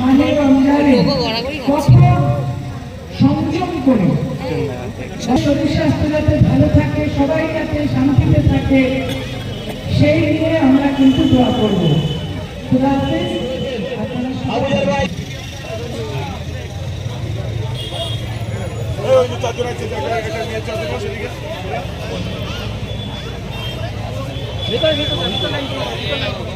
মানে সংযম করে। যাতে ভালো থাকে সবাই যাতে শান্তিতে থাকে সেই নিয়ে আমরা কিন্তু দোয়া করব। খোদা চারজন আছে চারজন আছে ভিতরে ভিতরে ভিতরে।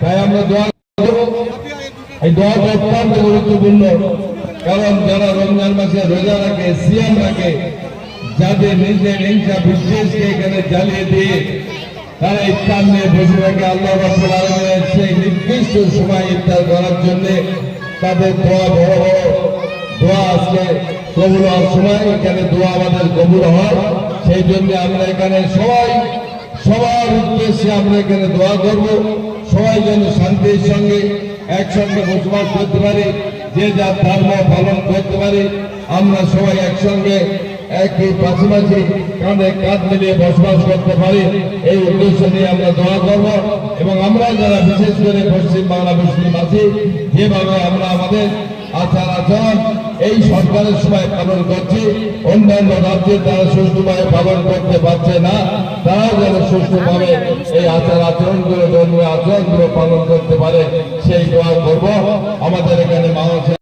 তাই আমরা দোয়া এই দোয়াটা অত্যন্ত গুরুত্বপূর্ণ। কারণ যারা রমজান মাসে রোজা রাখে, সিয়াম রাখে, যাদের নিজের হিংসা বিশ্বাসকে এখানে জ্বালিয়ে দিয়ে তারা ইফতার নিয়ে বসে থাকে। আল্লাহ সেই নির্দিষ্ট সময় করার জন্য তাদের দোয়া বড় বড় দোয়া আজকে কবুল হওয়ার সময়, এখানে দোয়া আমাদের কবুল হয়। সেই জন্য আমরা এখানে সবাই, সবার উদ্দেশ্যে আমরা এখানে দোয়া করব। সবাই যেন শান্তির সঙ্গে একসঙ্গে বসবাস করতে পারি, যে যার ধর্ম পালন করতে পারি। আমরা সবাই একসঙ্গে একই পাশাপাশি কাঁধে কাঁধ মিলিয়ে বসবাস করতে পারি। এই উদ্দেশ্য নিয়ে আমরা দোয়া করব। যারা বিশেষ করে পশ্চিম বাংলা মুসলিম আছি যেভাবে আমরা আমাদের আচার আচরণ এই সরকারের সময় পালন করছি, অন্যান্য রাজ্যে তারা সুষ্ঠুভাবে পালন করতে পারছে না, তারাও যেন সুষ্ঠুভাবে এই আচার আচরণগুলো, ধর্মীয় আচরণগুলো পালন করতে পারে, সেই দোয়া করব। আমাদের এখানে মানুষের